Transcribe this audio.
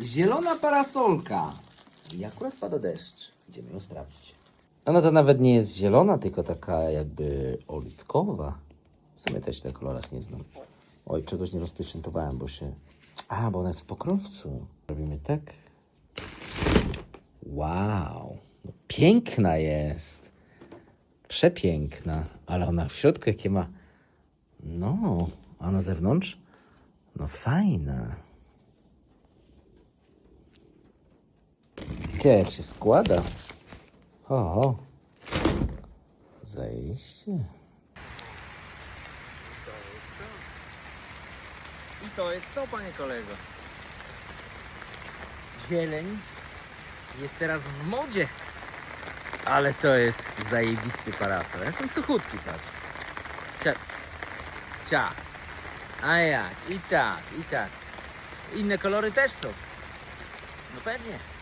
Zielona parasolka. I akurat pada deszcz. Idziemy ją sprawdzić. Ona to nawet nie jest zielona, tylko taka jakby oliwkowa. W sumie też na kolorach nie znam. Oj, czegoś nie rozpieczętowałem, bo się... A, bo ona jest w pokrowcu. Robimy tak. Wow. No, piękna jest. Przepiękna. Ale ona w środku jakie ma... No, a na zewnątrz? No fajna. Gdzie jak się składa? O, zajście. I to jest to, panie kolego. Zieleń jest teraz w modzie. Ale to jest zajebisty parasol. Ja jestem suchutki, patrz. Cia. Cia. A jak? I tak, i tak. Inne kolory też są. No pewnie.